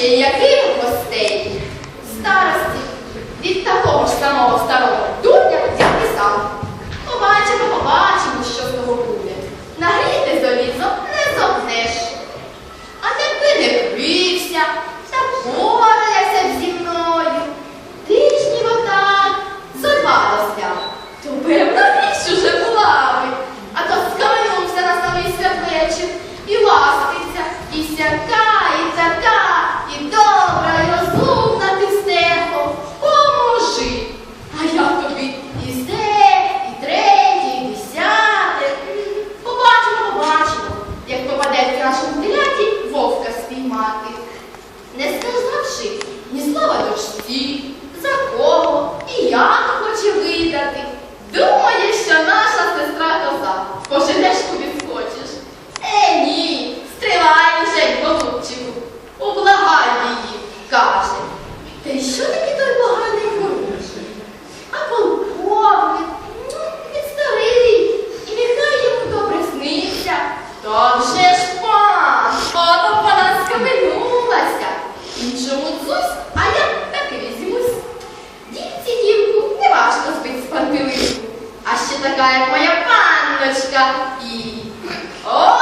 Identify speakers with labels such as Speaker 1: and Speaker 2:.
Speaker 1: Tia, viu? Gostei. Histórias ці, за кого і як хоче видати. Думає, що наша сестра коза. поженеш, тобі схочеш. Е, ні, стривай вже, голубчику, облагай її, каже. Та й що таке той поганий порушник? А полковник ну, він старий, і нехай йому добре сниться. Та вже ж Księżniczka jak moja panneczka i... O,